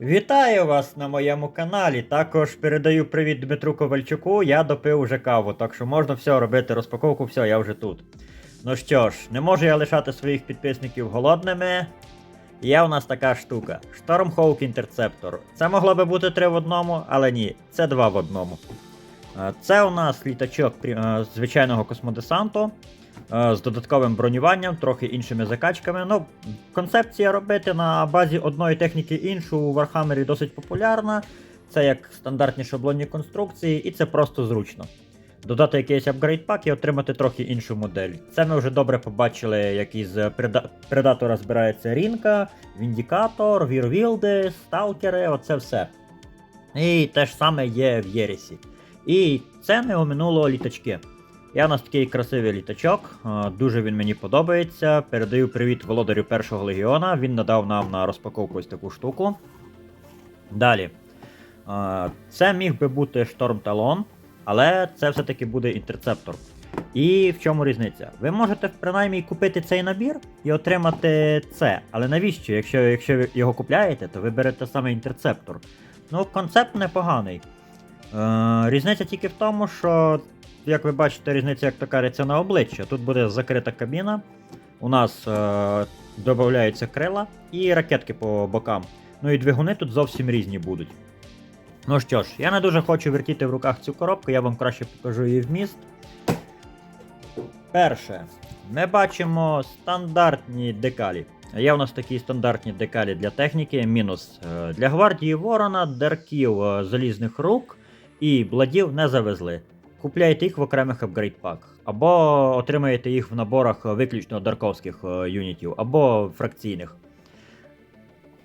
Вітаю вас на моєму каналі. Також передаю привіт Дмитру Ковальчуку. Я допив уже каву, так що можна все робити, розпаковку, все, я вже тут. Ну що ж, не можу я лишати своїх підписників голодними. Є у нас така штука: Stormhawk Interceptor. Це могло би бути три в одному, але ні, це два в одному. Е, Це у нас літачок е, звичайного космодесанту е, з додатковим бронюванням, трохи іншими закачками. Ну, концепція робити на базі одної техніки іншу у Warhammer досить популярна. Це як стандартні шаблонні конструкції, і це просто зручно. Додати якийсь апгрейд пак і отримати трохи іншу модель. Це ми вже добре побачили, як із преда- Предатора збирається Рінка, Віндікатор, Вірвілди, Сталкери, оце все. І те ж саме є в Єрісі. І це не оминуло літачки. Я у нас такий красивий літачок, дуже він мені подобається. Передаю привіт володарю першого легіона. Він надав нам на розпаковку ось таку штуку. Далі. Це міг би бути Шторм Талон, але це все-таки буде інтерцептор. І в чому різниця? Ви можете принаймні купити цей набір і отримати це. Але навіщо? Якщо, якщо ви його купляєте, то ви берете саме інтерцептор. Ну, концепт непоганий. Е, різниця тільки в тому, що, як ви бачите, різниця, як то кажеться, на обличчя. Тут буде закрита кабіна, у нас е, додаються крила і ракетки по бокам. Ну і двигуни тут зовсім різні будуть. Ну що ж, я не дуже хочу вертіти в руках цю коробку, я вам краще покажу її вміст. Перше, ми бачимо стандартні декалі. Є у нас такі стандартні декалі для техніки, мінус е, для гвардії ворона, дерків е, залізних рук і бладів не завезли. Купляйте їх в окремих апгрейд паках, або отримаєте їх в наборах виключно дарковських е, юнітів, або фракційних.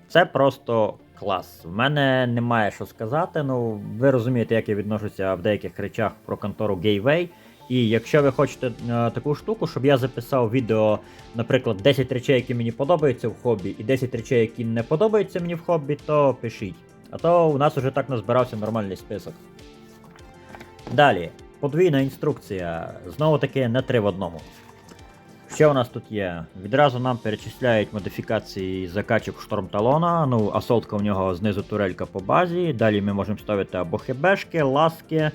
Це просто клас. В мене немає що сказати. Ну, ви розумієте, як я відношуся в деяких речах про контору Gateway. І якщо ви хочете е, таку штуку, щоб я записав відео, наприклад, 10 речей, які мені подобаються в хобі, і 10 речей, які не подобаються мені в хобі, то пишіть. А то у нас уже так назбирався нормальний список. Далі, подвійна інструкція. Знову таки не три в одному. Що у нас тут є? Відразу нам перечисляють модифікації закачок штормталона. Ну, асолтка у нього знизу турелька по базі. Далі ми можемо ставити або хебешки, ласки,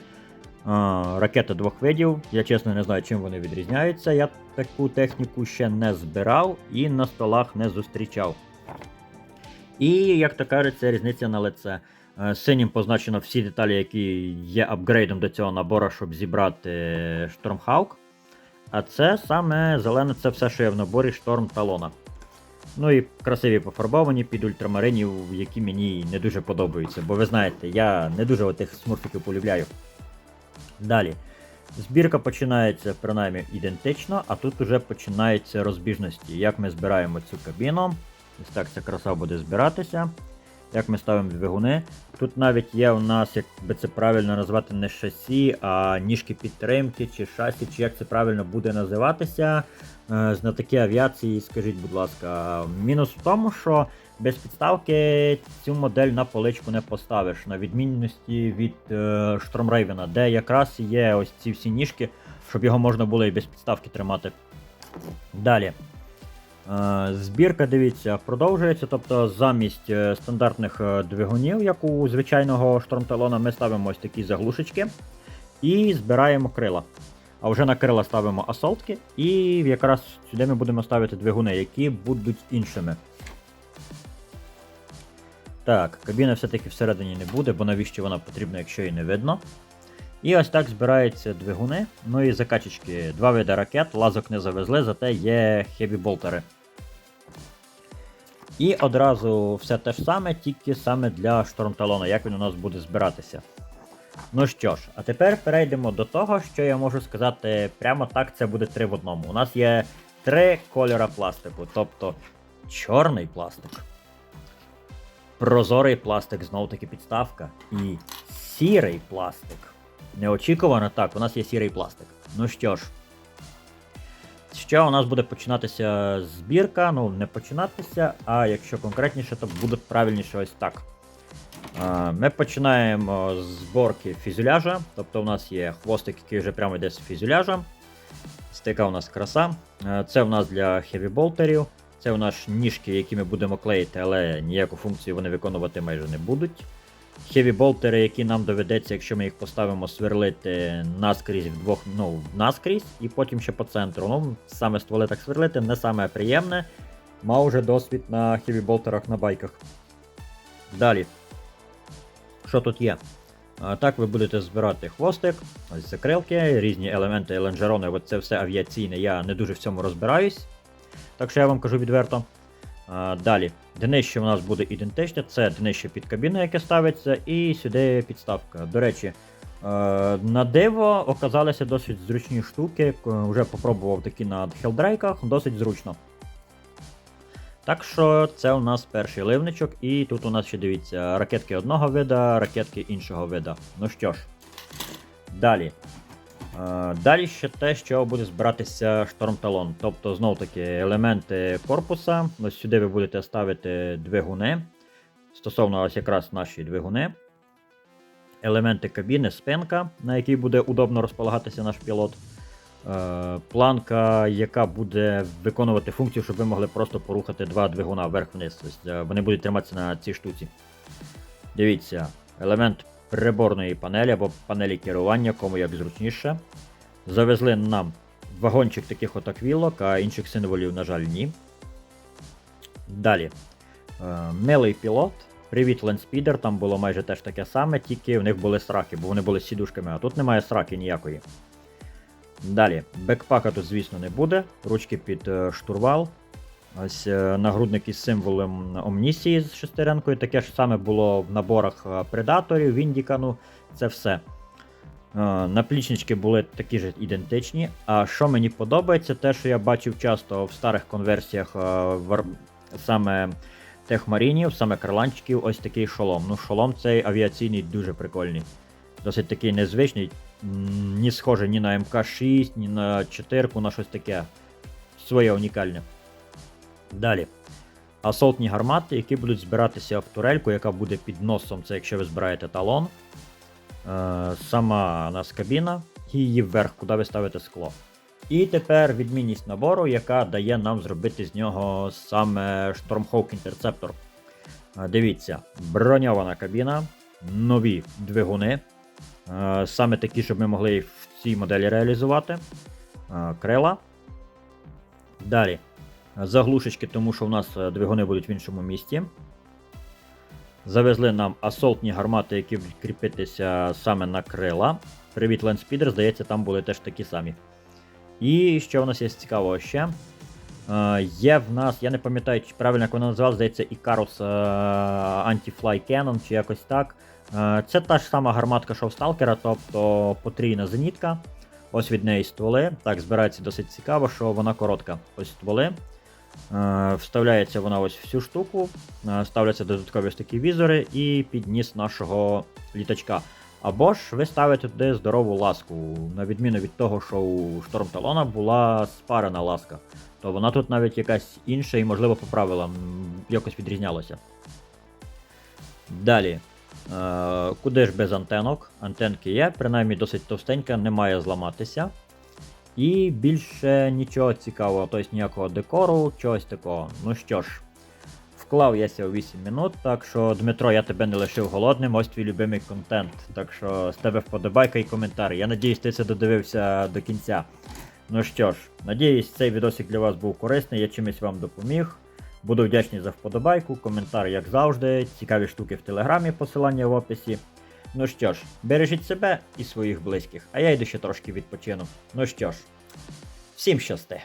ракети двох видів. Я чесно не знаю, чим вони відрізняються. Я таку техніку ще не збирав і на столах не зустрічав. І, як то кажеться, різниця на лице. Е, Синім позначено всі деталі, які є апгрейдом до цього набору, щоб зібрати Штормхаук. А це саме зелене це все, що є в наборі шторм талона. Ну і красиві пофарбовані під ультрамаринів, які мені не дуже подобаються. Бо ви знаєте, я не дуже отих смурфіків полюбляю. Далі. Збірка починається принаймні ідентично, а тут уже починаються розбіжності. Як ми збираємо цю кабіну. Ось так ця краса буде збиратися. Як ми ставимо двигуни. Тут навіть є у нас, як би це правильно назвати, не шасі, а ніжки підтримки, чи шасі, чи як це правильно буде називатися. Е, Знатоки авіації, скажіть, будь ласка, мінус в тому, що без підставки цю модель на поличку не поставиш, на відмінності від е, Штормрейвена, де якраз є ось ці всі ніжки, щоб його можна було і без підставки тримати. Далі. Е, Збірка, дивіться, продовжується. Тобто замість е, стандартних е, двигунів, як у звичайного штормталона, ми ставимо ось такі заглушечки і збираємо крила. А вже на крила ставимо асолтки, і якраз сюди ми будемо ставити двигуни, які будуть іншими. Так, кабіна все-таки всередині не буде, бо навіщо вона потрібна, якщо її не видно. І ось так збираються двигуни. Ну і закачечки. Два види ракет, лазок не завезли, зате є хеві-болтери. І одразу все те ж саме, тільки саме для штормталона, як він у нас буде збиратися. Ну що ж, а тепер перейдемо до того, що я можу сказати прямо так, це буде три в одному. У нас є три кольора пластику, тобто чорний пластик, прозорий пластик, знову таки підставка, і сірий пластик. Неочікувано так, у нас є сірий пластик. Ну що ж, що у нас буде починатися збірка? Ну, не починатися, а якщо конкретніше, то буде правильніше ось так. Ми починаємо з зборки фюзеляжа, тобто у нас є хвостик, який вже прямо йде з фюзеляжа. Стика у нас краса. Це у нас для хевіболтерів. Це у нас ніжки, які ми будемо клеїти, але ніяку функцію вони виконувати майже не будуть. Хеві болтери, які нам доведеться, якщо ми їх поставимо сверлити наскрізь вдвох, ну, наскрізь, і потім ще по центру. Ну, саме стволи так сверлити, не саме приємне. Мав вже досвід на хеві болтерах на байках. Далі. Що тут є? Так, ви будете збирати хвостик, ось закрилки, різні елементи, лонжерони, це все авіаційне, я не дуже в цьому розбираюсь. Так що я вам кажу відверто. Далі, днище у нас буде ідентичне, це днище під кабіну, яке ставиться, і сюди підставка. До речі, е, на диво оказалися досить зручні штуки. Вже попробував такі на хелдрейках, досить зручно. Так що це у нас перший ливничок, і тут у нас ще дивіться ракетки одного вида, ракетки іншого вида. Ну що ж, далі. Е, Далі ще те, що буде збиратися штормталон. Тобто, знов таки, елементи корпуса. Ось сюди ви будете ставити двигуни. Стосовно ось якраз наші двигуни. Елементи кабіни, спинка, на якій буде удобно розполагатися наш пілот. Е, Планка, яка буде виконувати функцію, щоб ви могли просто порухати два двигуна вверх-вниз. Е, Вони будуть триматися на цій штуці. Дивіться, елемент приборної панелі або панелі керування, кому як зручніше. Завезли нам вагончик таких от аквілок, а інших символів, на жаль, ні. Далі. Е, милий пілот. Привіт, Ленспідер, там було майже теж таке саме, тільки в них були сраки, бо вони були з сідушками, а тут немає сраки ніякої. Далі, бекпака тут, звісно, не буде. Ручки під е, штурвал. Ось е, нагрудник із символом Омнісії з шестеренкою. Таке ж саме було в наборах Предаторів, Віндікану. Це все. Е, Наплічнички були такі ж ідентичні. А що мені подобається, те, що я бачив часто в старих конверсіях е, саме техмарінів, саме криланчиків, ось такий шолом. Ну, шолом цей авіаційний дуже прикольний. Досить такий незвичний. Ні схоже ні на МК-6, ні на 4, на щось таке. Своє унікальне. Далі. Асолтні гармати, які будуть збиратися в турельку, яка буде під носом, це якщо ви збираєте талон. Е, сама у нас кабіна, і її вверх, куди ви ставите скло. І тепер відмінність набору, яка дає нам зробити з нього саме Stormhawk Interceptor. Е, Дивіться, броньована кабіна, нові двигуни. Е, Саме такі, щоб ми могли в цій моделі реалізувати. Крила. Далі. Заглушечки, тому що в нас е, двигуни будуть в іншому місці. Завезли нам асолтні гармати, які будуть кріпитися саме на крила. Привіт, Лендспідер, здається, там були теж такі самі. І що в нас є цікавого ще? Е, є в нас, я не пам'ятаю, чи правильно як вона називалася, здається, Icarus е, Anti-Fly Cannon, чи якось так. Е, це та ж сама гарматка, що в Сталкера, тобто потрійна зенітка. Ось від неї стволи. Так, збирається досить цікаво, що вона коротка. Ось стволи. Е, Вставляється вона ось в цю штуку, е, ставляться додаткові ось такі візори і підніс нашого літачка. Або ж ви ставите туди здорову ласку, на відміну від того, що у Шторм Талона була спарена ласка, то вона тут навіть якась інша і, можливо, по правилам якось відрізнялася. Далі. Е, куди ж без антенок? Антенки є, принаймні досить товстенька, не має зламатися. І більше нічого цікавого, тобто ніякого декору, чогось такого. Ну що ж, вклав яся у 8 минут, так що, Дмитро, я тебе не лишив голодним, ось твій любимий контент. Так що з тебе вподобайка і коментар. Я надіюсь, ти це додивився до кінця. Ну що ж, надіюсь, цей відосик для вас був корисний, я чимось вам допоміг. Буду вдячний за вподобайку, коментар, як завжди, цікаві штуки в телеграмі, посилання в описі. Ну що ж, бережіть себе і своїх близьких, а я йду ще трошки відпочину. Ну що ж, всім щасти!